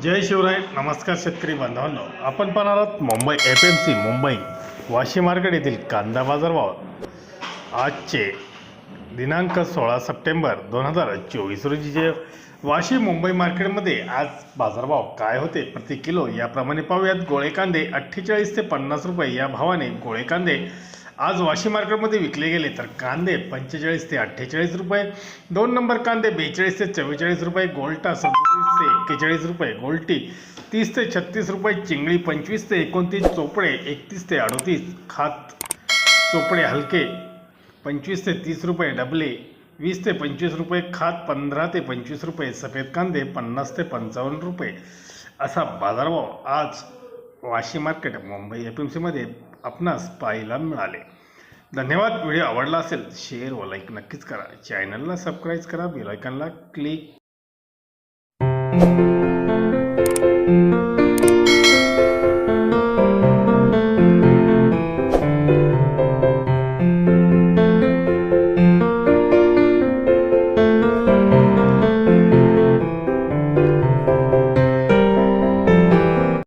जय शिवराय नमस्कार शेतकरी बांधवांनो. आपण पाहणार आहोत Mumbai F M C Mumbai Vashi market येथील कांदा बाजारभाव आजचे दिनांक सोळा सप्टेंबर दोन हजार चोवीस रोजीचे वाशी मुंबई मार्केटमध्ये आज बाजारभाव काय होते प्रति किलो याप्रमाणे पाहूयात. गोळे कांदे अठ्ठेचाळीस ते पन्नास रुपये या भावाने गोळे कांदे आज वाशी मार्केटमध्ये विकले गेले तर कांदे पंचेचाळीस ते अठ्ठेचाळीस रुपये. दोन नंबर कांदे बेचाळीस ते चव्वेचाळीस रुपये. गोल्टा सदतीस ते एक्केचाळीस रुपये. गोल्टी तीस ते छत्तीस रुपये. चिंगळी पंचवीस ते एकोणतीस. चोपडे एकतीस ते अडोतीस. खात चोपडे हलके पंचवीस ते तीस रुपये. डबले वीस ते पंचवीस रुपये. खात पंधरा ते पंचवीस रुपये. सफेद कांदे पन्नास ते पंचावन्न रुपये. असा बाजारभाव आज Vashi market Mumbai F M सीमध्ये आपणास पाहायला मिळाले. धन्यवाद. व्हिडिओ आवडला असेल शेअर व लाईक नक्कीच करा. चॅनलला सबस्क्राईब करा. Bell click